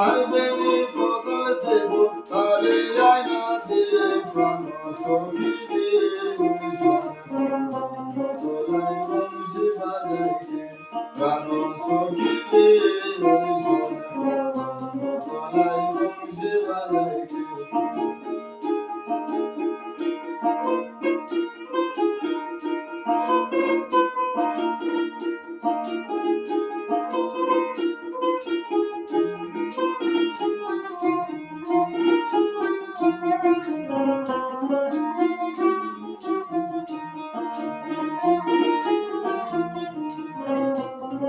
মাথার বেনি বদল দেব তারে আয়না দে প্রাণ সখী রে বদলাই বংশী বাজায় কে প্রাণ সখী যে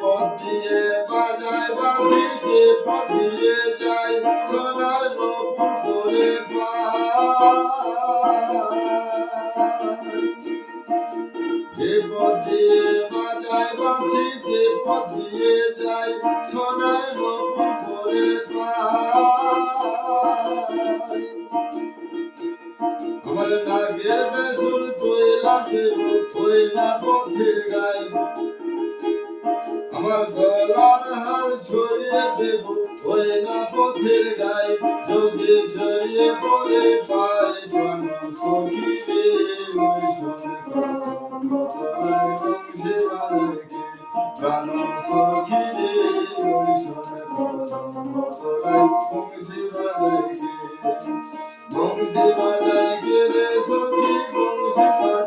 পথ দিয়ে বাজায় বাসি যে পথ দিয়ে যাই সোনার গোপ করে যে পথ দিয়ে বাজায় বাসি যে পথ দিয়ে যাই সোনার গোপ করে আমার নাগের তৈলা দেব তৈলা পথের আমার গলার হার ছড়িয়ে দেব ওই না পথের গাই। যদি ছড়িয়ে পড়ে পাই প্রাণ সখী